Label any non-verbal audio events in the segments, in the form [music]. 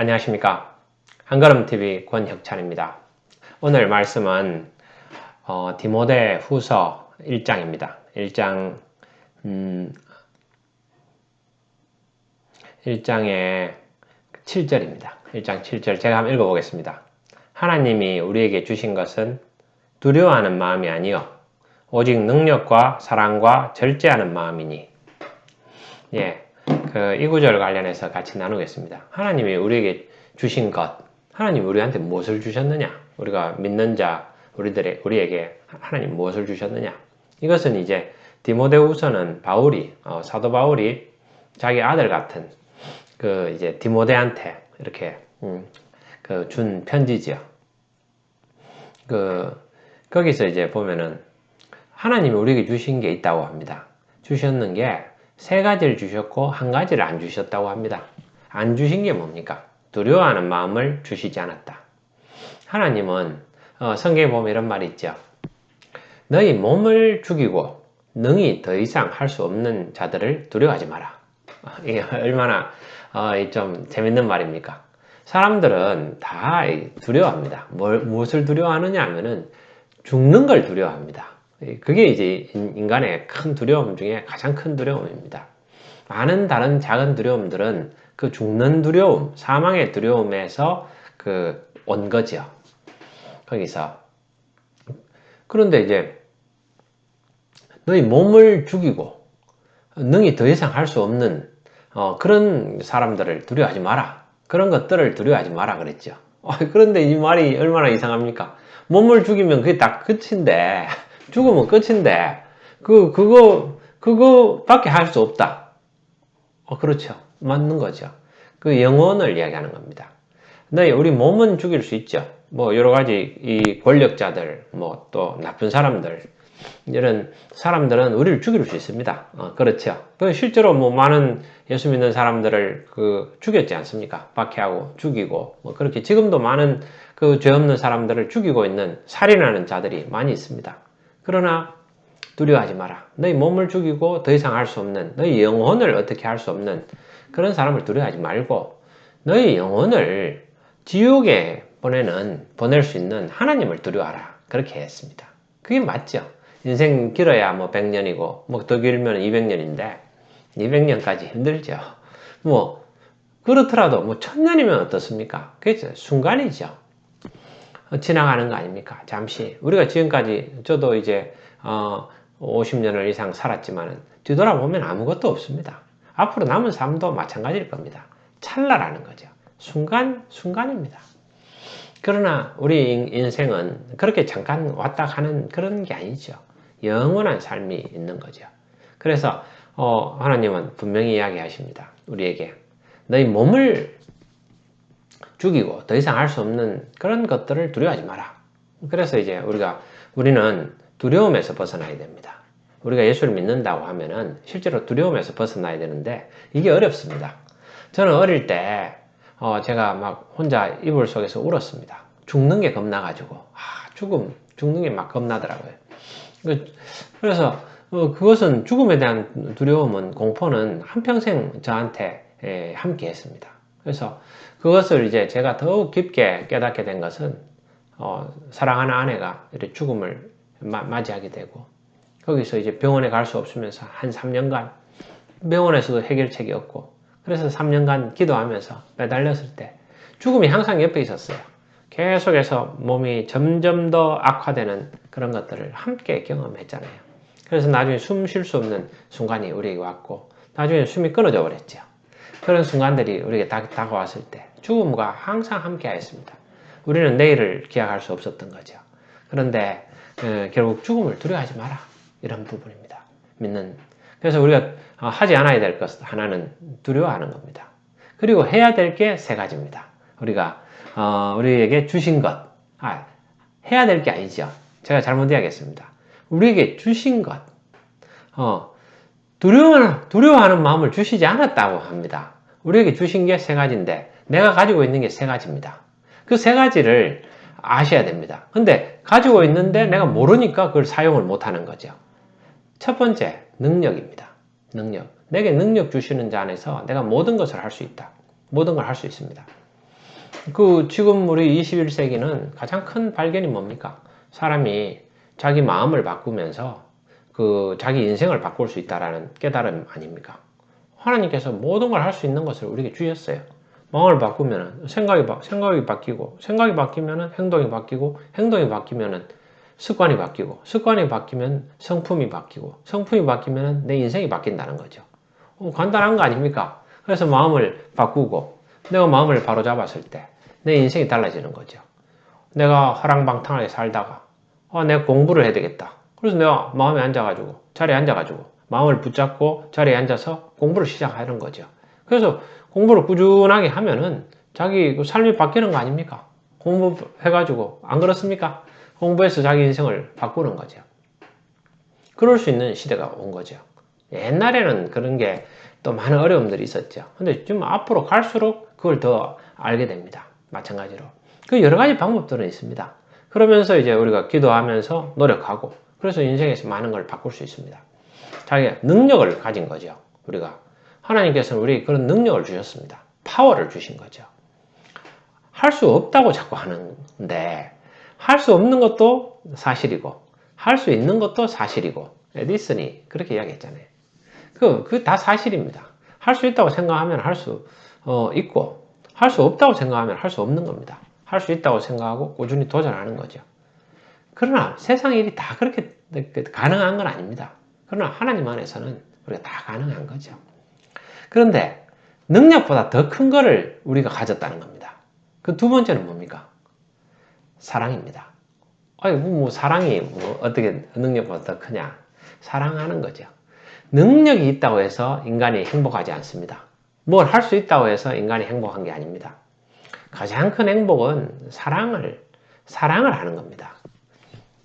안녕하십니까. 한걸음TV 권혁찬입니다. 오늘 말씀은 어, 디모데 후서 1장입니다. 1장, 음, 1장의 7절입니다. 1장 7절 제가 한번 읽어보겠습니다. 하나님이 우리에게 주신 것은 두려워하는 마음이 아니요 오직 능력과 사랑과 절제하는 마음이니 예, 그 이 구절 관련해서 같이 나누겠습니다. 하나님이 우리에게 주신 것, 하나님 우리한테 무엇을 주셨느냐? 우리가 믿는 자, 우리들의 우리에게 하나님 무엇을 주셨느냐? 이것은 이제 디모데후서는 바울이 어, 사도 바울이 자기 아들 같은 그 이제 디모데한테 이렇게 음, 그 준 편지지요. 그 거기서 이제 보면은 하나님이 우리에게 주신 게 있다고 합니다. 주셨는 게 세 가지를 주셨고 한 가지를 안 주셨다고 합니다. 안 주신 게 뭡니까? 두려워하는 마음을 주시지 않았다. 하나님은 어, 성경에 보면 이런 말이 있죠. 너희 몸을 죽이고 능히 더 이상 할 수 없는 자들을 두려워하지 마라. 어, [laughs] 이게 얼마나 어, 좀 재밌는 말입니까? 사람들은 다 두려워합니다. 뭘, 무엇을 두려워하느냐 하면은 죽는 걸 두려워합니다. 그게 이제 인간의 큰 두려움 중에 가장 큰 두려움입니다. 많은 다른 작은 두려움들은 그 죽는 두려움, 사망의 두려움에서 그 온 거죠. 거기서. 그런데 이제 너희 몸을 죽이고 능히 더 이상 할 수 없는 어, 그런 사람들을 두려워하지 마라. 그런 것들을 두려워하지 마라 그랬죠. 어, 그런데 이 말이 얼마나 이상합니까? 몸을 죽이면 그게 다 끝인데 죽으면 끝인데 그 그거 그거밖에 할 수 없다. 어 그렇죠. 맞는 거죠. 그 영혼을 이야기하는 겁니다. 네, 우리 몸은 죽일 수 있죠. 뭐 여러 가지 이 권력자들, 뭐 또 나쁜 사람들 이런 사람들은 우리를 죽일 수 있습니다. 어, 그렇죠. 그 실제로 뭐 많은 예수 믿는 사람들을 그 죽였지 않습니까? 박해하고 죽이고 뭐 그렇게 지금도 많은 그 죄 없는 사람들을 죽이고 있는 살인하는 자들이 많이 있습니다. 그러나 두려워하지 마라. 너희 몸을 죽이고 더 이상 할 수 없는 너희 영혼을 어떻게 할 수 없는 그런 사람을 두려워하지 말고 너희 영혼을 지옥에 보내는 보낼 수 있는 하나님을 두려워하라. 그렇게 했습니다. 그게 맞죠. 인생 길어야 뭐 100년이고 뭐 더 길면 200년인데 200년까지 힘들죠. 뭐 그렇더라도 뭐 1000년이면 어떻습니까? 그게 순간이죠. 지나가는 거 아닙니까? 잠시. 우리가 지금까지 저도 이제 어 50년을 이상 살았지만 뒤돌아보면 아무것도 없습니다. 앞으로 남은 삶도 마찬가지일 겁니다. 찰나라는 거죠. 순간, 순간입니다. 그러나 우리 인생은 그렇게 잠깐 왔다 가는 그런 게 아니죠. 영원한 삶이 있는 거죠. 그래서 어, 하나님은 분명히 이야기하십니다. 우리에게 너희 몸을 죽이고 더 이상 할 수 없는 그런 것들을 두려워하지 마라. 그래서 이제 우리가 우리는 두려움에서 벗어나야 됩니다. 우리가 예수를 믿는다고 하면은 실제로 두려움에서 벗어나야 되는데 이게 어렵습니다. 저는 어릴 때 어 제가 막 혼자 이불 속에서 울었습니다. 죽는 게 겁나가지고 아 죽음 죽는 게 막 겁나더라고요. 그, 그래서 어 그것은 죽음에 대한 두려움은 공포는 한 평생 저한테 함께 했습니다. 그래서 그것을 이제 제가 더욱 깊게 깨닫게 된 것은 어, 사랑하는 아내가 이렇게 죽음을 마, 맞이하게 되고 거기서 이제 병원에 갈 수 없으면서 한 3년간 병원에서도 해결책이 없고 그래서 3년간 기도하면서 매달렸을 때 죽음이 항상 옆에 있었어요. 계속해서 몸이 점점 더 악화되는 그런 것들을 함께 경험했잖아요. 그래서 나중에 숨 쉴 수 없는 순간이 우리에게 왔고 나중에 숨이 끊어져 버렸죠. 그런 순간들이 우리에게 다, 가왔을 때 죽음과 항상 함께 하였습니다. 우리는 내일을 기약할 수 없었던 거죠. 그런데 에, 결국 죽음을 두려워하지 마라. 이런 부분입니다. 믿는. 그래서 우리가 어, 하지 않아야 될 것 하나는 두려워하는 겁니다. 그리고 해야 될 게 세 가지입니다. 우리가 어, 우리에게 주신 것. 아, 해야 될 게 아니죠. 제가 잘못 이야기했습니다. 우리에게 주신 것. 어, 두려워, 두려워하는 마음을 주시지 않았다고 합니다. 우리에게 주신 게 세 가지인데 내가 가지고 있는 게 세 가지입니다. 그 세 가지를 아셔야 됩니다. 근데 가지고 있는데 내가 모르니까 그걸 사용을 못 하는 거죠. 첫 번째, 능력입니다. 능력. 내게 능력 주시는 자 안에서 내가 모든 것을 할 수 있다. 모든 걸 할 수 있습니다. 그 지금 우리 21세기는 가장 큰 발견이 뭡니까? 사람이 자기 마음을 바꾸면서 그 자기 인생을 바꿀 수 있다라는 깨달음 아닙니까? 하나님께서 모든 걸 할 수 있는 것을 우리에게 주셨어요. 마음을 바꾸면 생각이 바, 생각이 바뀌고 생각이 바뀌면 행동이 바뀌고 행동이 바뀌면 습관이 바뀌고 습관이 바뀌면 성품이 바뀌고 성품이 바뀌면 내 인생이 바뀐다는 거죠. 어, 간단한 거 아닙니까? 그래서 마음을 바꾸고 내가 마음을 바로 잡았을 때 내 인생이 달라지는 거죠. 내가 허랑방탕하게 살다가 아, 내가 공부를 해야 되겠다. 그래서 내가 마음에 앉아가지고 자리에 앉아가지고 마음을 붙잡고 자리에 앉아서 공부를 시작하는 거죠. 그래서 공부를 꾸준하게 하면은 자기 그 삶이 바뀌는 거 아닙니까? 공부해가지고 안 그렇습니까? 공부해서 자기 인생을 바꾸는 거죠. 그럴 수 있는 시대가 온 거죠. 옛날에는 그런 게 또 많은 어려움들이 있었죠. 근데 지금 앞으로 갈수록 그걸 더 알게 됩니다. 마찬가지로. 그 여러 가지 방법들은 있습니다. 그러면서 이제 우리가 기도하면서 노력하고 그래서 인생에서 많은 걸 바꿀 수 있습니다. 자기 능력을 가진 거죠. 우리가 하나님께서는 우리 그런 능력을 주셨습니다. 파워를 주신 거죠. 할 수 없다고 자꾸 하는데 할 수 없는 것도 사실이고 할 수 있는 것도 사실이고 에디슨이 그렇게 이야기했잖아요. 그, 그 다 사실입니다. 할 수 있다고 생각하면 할수 어, 있고 할 수 없다고 생각하면 할 수 없는 겁니다. 할 수 있다고 생각하고 꾸준히 도전하는 거죠. 그러나 세상 일이 다 그렇게 가능한 건 아닙니다. 그러나 하나님 안에서는 우리가 다 가능한 거죠. 그런데 능력보다 더 큰 거를 우리가 가졌다는 겁니다. 그 두 번째는 뭡니까? 사랑입니다. 아니, 뭐, 뭐 사랑이 뭐 어떻게 능력보다 더 크냐? 사랑하는 거죠. 능력이 있다고 해서 인간이 행복하지 않습니다. 뭘 할 수 있다고 해서 인간이 행복한 게 아닙니다. 가장 큰 행복은 사랑을, 사랑을 하는 겁니다.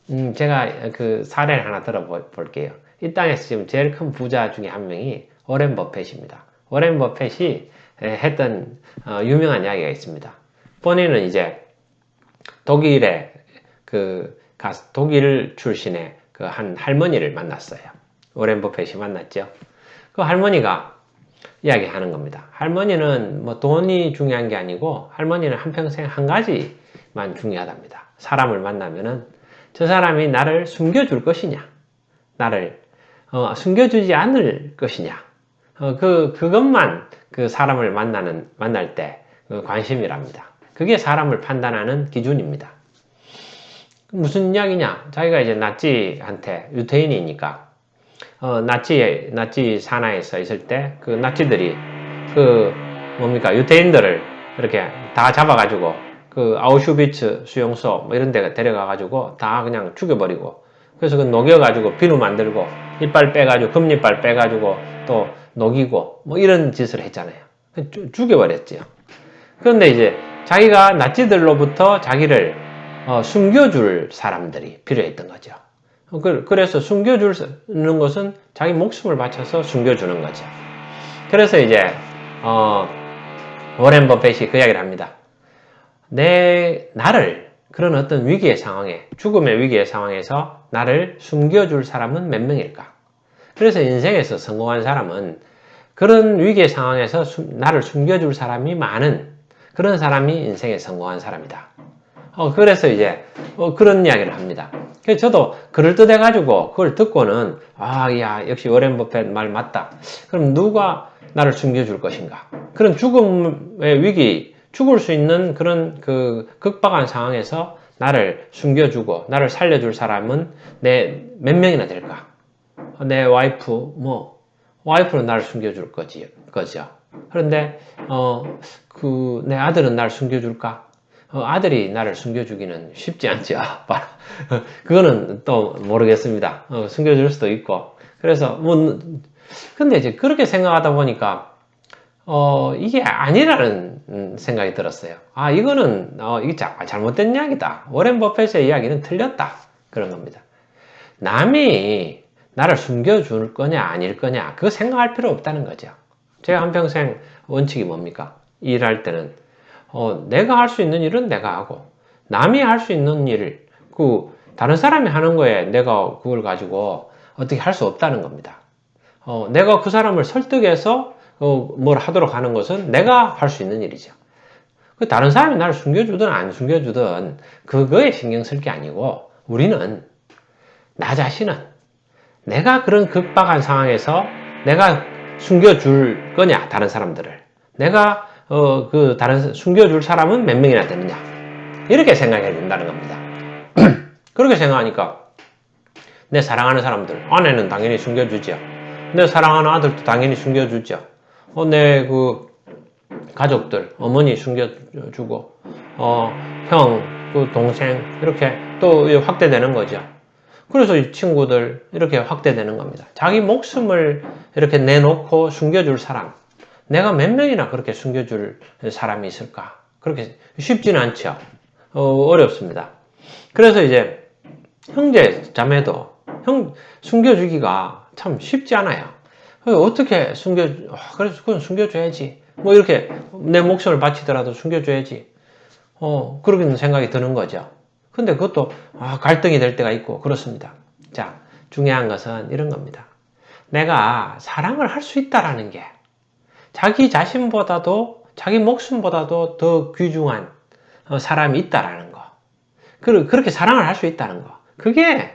음, 제가 그 사례를 하나 들어볼게요. 이 땅에서 지금 제일 큰 부자 중에 한 명이 워렌 버펫입니다. 워렌 버펫이 했던 어, 유명한 이야기가 있습니다. 본인은 이제 독일의 그 독일 출신의 그 한 할머니를 만났어요. 워렌 버펫이 만났죠. 그 할머니가 이야기하는 겁니다. 할머니는 뭐 돈이 중요한 게 아니고 할머니는 한평생 한 가지만 중요하답니다. 사람을 만나면은 저 사람이 나를 숨겨줄 것이냐, 나를 어, 숨겨주지 않을 것이냐, 어, 그 그것만 그 사람을 만나는 만날 때 그 관심이랍니다. 그게 사람을 판단하는 기준입니다. 무슨 이야기냐? 자기가 이제 나치한테 유태인이니까 어, 나치 나치 산하에서 있을 때 그 나치들이 그 뭡니까 유태인들을 이렇게 다 잡아가지고 그 아우슈비츠 수용소 뭐 이런 데 데려가 가지고 다 그냥 죽여버리고 그래서 그 녹여 가지고 비누 만들고 이빨 빼 가지고 금리빨 빼 가지고 또 녹이고 뭐 이런 짓을 했잖아요. 죽여버렸지요. 그런데 이제 자기가 나치들로부터 자기를 어, 숨겨줄 사람들이 필요했던 거죠. 그, 그래서 숨겨주는 것은 자기 목숨을 바쳐서 숨겨주는 거죠. 그래서 이제 어, 워렌 버핏이 그 이야기를 합니다. 내 나를 그런 어떤 위기의 상황에 죽음의 위기의 상황에서 나를 숨겨줄 사람은 몇 명일까? 그래서 인생에서 성공한 사람은 그런 위기의 상황에서 나를 숨겨줄 사람이 많은 그런 사람이 인생에 성공한 사람이다. 어, 그래서 이제 어, 그런 이야기를 합니다. 그래서 저도 그럴듯해 가지고 그걸 듣고는 아, 야, 역시 워렌 버핏 말 맞다. 그럼 누가 나를 숨겨줄 것인가? 그런 죽음의 위기, 죽을 수 있는 그런 그 극박한 상황에서 나를 숨겨주고 나를 살려줄 사람은 내 몇 명이나 될까? 내 와이프, 뭐, 와이프는 나를 숨겨줄 거지, 거죠. 그런데, 어, 그, 내 아들은 나를 숨겨줄까? 어, 아들이 나를 숨겨주기는 쉽지 않죠. [laughs] 그거는 또 모르겠습니다. 어, 숨겨줄 수도 있고. 그래서, 뭐, 근데 이제 그렇게 생각하다 보니까, 어, 이게 아니라는 생각이 들었어요. 아, 이거는, 어, 이게 자, 잘못된 이야기다. 워렌 버핏의 이야기는 틀렸다. 그런 겁니다. 남이 나를 숨겨줄 거냐, 아닐 거냐, 그거 생각할 필요 없다는 거죠. 제가 한평생 원칙이 뭡니까? 일할 때는 어, 내가 할 수 있는 일은 내가 하고 남이 할 수 있는 일을 그 다른 사람이 하는 거에 내가 그걸 가지고 어떻게 할 수 없다는 겁니다. 어, 내가 그 사람을 설득해서 어, 뭘 하도록 하는 것은 내가 할 수 있는 일이죠. 그 다른 사람이 나를 숨겨주든 안 숨겨주든 그거에 신경 쓸 게 아니고 우리는 나 자신은 내가 그런 급박한 상황에서 내가 숨겨줄 거냐 다른 사람들을 내가 어 그 다른 숨겨줄 사람은 몇 명이나 되느냐 이렇게 생각해야 된다는 겁니다. [clears throat] 그렇게 생각하니까 내 사랑하는 사람들 아내는 당연히 숨겨주죠. 내 사랑하는 아들도 당연히 숨겨주죠. 어, 내 그 가족들 어머니 숨겨주고 어, 형, 그 동생 이렇게 또 확대되는 거죠. 그래서 이 친구들 이렇게 확대되는 겁니다. 자기 목숨을 이렇게 내놓고 숨겨줄 사람 내가 몇 명이나 그렇게 숨겨줄 사람이 있을까? 그렇게 쉽지는 않죠. 어, 어렵습니다. 그래서 이제 형제 자매도 형 숨겨주기가 참 쉽지 않아요. 어떻게 숨겨? 아, 그래서 그건 숨겨줘야지. 뭐 이렇게 내 목숨을 바치더라도 숨겨줘야지. 어 그런 생각이 드는 거죠. 근데 그것도 아, 갈등이 될 때가 있고 그렇습니다. 자 중요한 것은 이런 겁니다. 내가 사랑을 할 수 있다라는 게 자기 자신보다도 자기 목숨보다도 더 귀중한 어, 사람이 있다라는 거. 그렇게 사랑을 할 수 있다는 거. 그게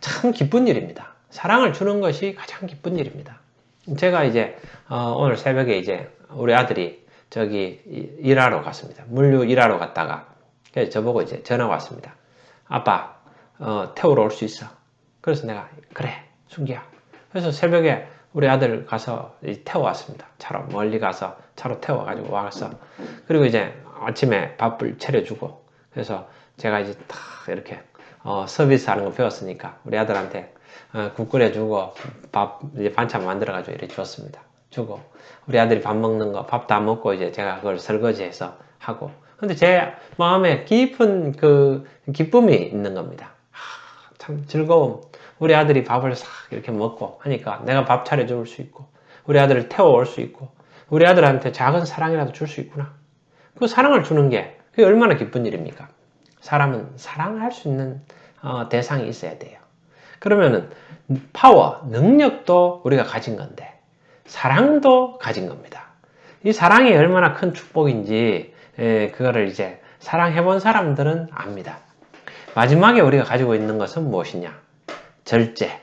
참 기쁜 일입니다. 사랑을 주는 것이 가장 기쁜 일입니다. 제가 이제 어, 오늘 새벽에 이제 우리 아들이 저기 일하러 갔습니다. 물류 일하러 갔다가 저보고 이제 전화 왔습니다. 아빠 어, 태우러 올 수 있어. 그래서 내가 그래 순기야. 그래서 새벽에 우리 아들 가서 태워왔습니다. 차로 멀리 가서 차로 태워가지고 와서 그리고 이제 아침에 밥을 차려주고 그래서 제가 이제 딱 이렇게 어, 서비스하는 거 배웠으니까 우리 아들한테 어, 국 끓여주고 밥 이제 반찬 만들어가지고 이렇게 줬습니다. 주고 우리 아들이 밥 먹는 거 밥 다 먹고 이제 제가 그걸 설거지해서 하고 근데 제 마음에 깊은 그 기쁨이 있는 겁니다. 하, 참 즐거움. 우리 아들이 밥을 싹 이렇게 먹고 하니까 내가 밥 차려줄 수 있고 우리 아들을 태워올 수 있고 우리 아들한테 작은 사랑이라도 줄 수 있구나. 그 사랑을 주는 게 그게 얼마나 기쁜 일입니까? 사람은 사랑할 수 있는 어, 대상이 있어야 돼요. 그러면은 파워, 능력도 우리가 가진 건데 사랑도 가진 겁니다. 이 사랑이 얼마나 큰 축복인지 에, 그거를 이제 사랑해 본 사람들은 압니다. 마지막에 우리가 가지고 있는 것은 무엇이냐? 절제.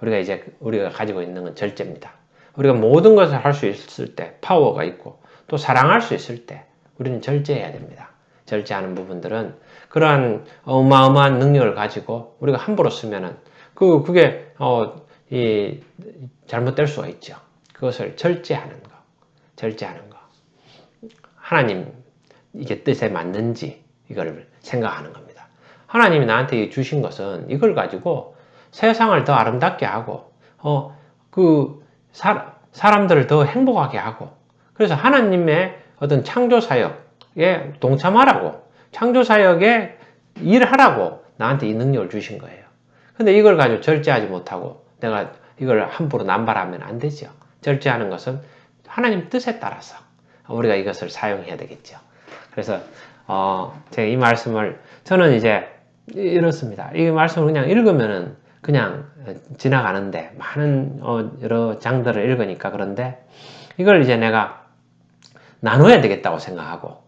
우리가 이제 우리가 가지고 있는 건 절제입니다. 우리가 모든 것을 할 수 있을 때 파워가 있고 또 사랑할 수 있을 때 우리는 절제해야 됩니다. 절제하는 부분들은 그러한 어마어마한 능력을 가지고 우리가 함부로 쓰면은 그 그게 어 이 잘못될 수가 있죠. 그것을 절제하는 거, 절제하는 거. 하나님 이게 뜻에 맞는지 이걸 생각하는 겁니다. 하나님이 나한테 주신 것은 이걸 가지고 세상을 더 아름답게 하고 어그 사람들을 더 행복하게 하고 그래서 하나님의 어떤 창조 사역에 동참하라고 창조 사역에 일하라고 나한테 이 능력을 주신 거예요. 근데 이걸 가지고 절제하지 못하고 내가 이걸 함부로 남발하면 안 되죠. 절제하는 것은 하나님 뜻에 따라서 우리가 이것을 사용해야 되겠죠. 그래서 어, 제가 이 말씀을 저는 이제 이렇습니다. 이 말씀을 그냥 읽으면은 그냥 지나가는데 많은 어, 여러 장들을 읽으니까 그런데 이걸 이제 내가 나눠야 되겠다고 생각하고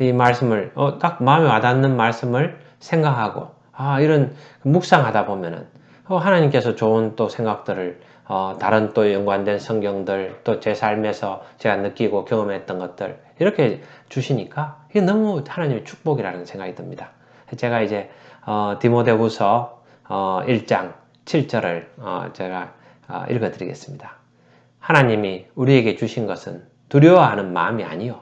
이 말씀을 어, 딱 마음에 와닿는 말씀을 생각하고 아 이런 묵상하다 보면은 어, 하나님께서 좋은 또 생각들을 어, 다른 또 연관된 성경들 또 제 삶에서 제가 느끼고 경험했던 것들 이렇게 주시니까 이게 너무 하나님의 축복이라는 생각이 듭니다. 제가 이제 어, 디모데후서 어, 1장 7절을 어, 제가 어, 읽어드리겠습니다. 하나님이 우리에게 주신 것은 두려워하는 마음이 아니요.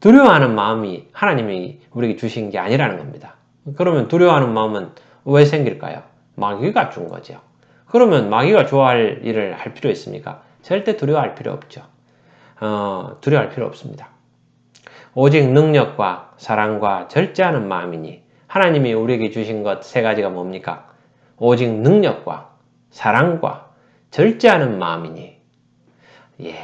두려워하는 마음이 하나님이 우리에게 주신 게 아니라는 겁니다. 그러면 두려워하는 마음은 왜 생길까요? 마귀가 준 거죠. 그러면 마귀가 좋아할 일을 할 필요 있습니까? 절대 두려워할 필요 없죠. 어, 두려워할 필요 없습니다. 오직 능력과 사랑과 절제하는 마음이니 하나님이 우리에게 주신 것 세 가지가 뭡니까? 오직 능력과 사랑과 절제하는 마음이니 예.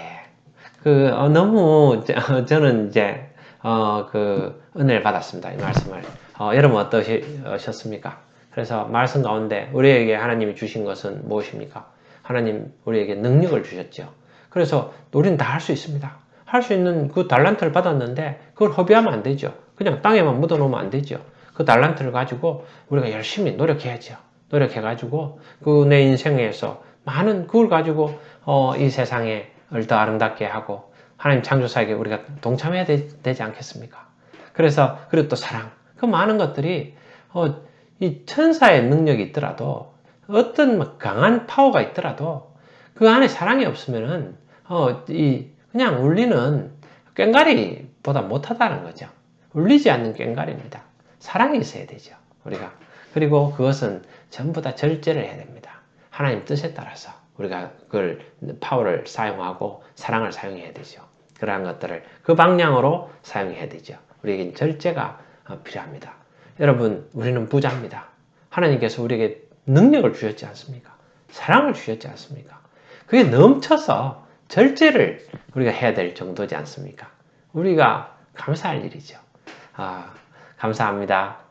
그 어, 너무 저는 이제 어, 그 은혜를 받았습니다. 이 말씀을. 어, 여러분 어떠셨습니까? 그래서 말씀 가운데 우리에게 하나님이 주신 것은 무엇입니까? 하나님 우리에게 능력을 주셨죠. 그래서 우리는 다 할 수 있습니다. 할 수 있는 그 달란트를 받았는데 그걸 허비하면 안 되죠. 그냥 땅에만 묻어 놓으면 안 되죠. 그 달란트를 가지고 우리가 열심히 노력해야죠. 노력해가지고 그 내 인생에서 많은 그걸 가지고 어, 이 세상에 더 아름답게 하고 하나님 창조사에게 우리가 동참해야 되, 지 않겠습니까? 그래서 그리고 또 사랑 그 많은 것들이 어, 이 천사의 능력이 있더라도 어떤 막 강한 파워가 있더라도 그 안에 사랑이 없으면은 어, 이 그냥 울리는 꽹가리보다 못하다는 거죠. 울리지 않는 꽹가리입니다. 사랑이 있어야 되죠. 우리가 그리고 그것은 전부 다 절제를 해야 됩니다. 하나님 뜻에 따라서 우리가 그걸 파워를 사용하고 사랑을 사용해야 되죠. 그러한 것들을 그 방향으로 사용해야 되죠. 우리에겐 절제가 어, 필요합니다. 여러분, 우리는 부자입니다. 하나님께서 우리에게 능력을 주셨지 않습니까? 사랑을 주셨지 않습니까? 그게 넘쳐서 절제를 우리가 해야 될 정도지 않습니까? 우리가 감사할 일이죠. 아, 감사합니다.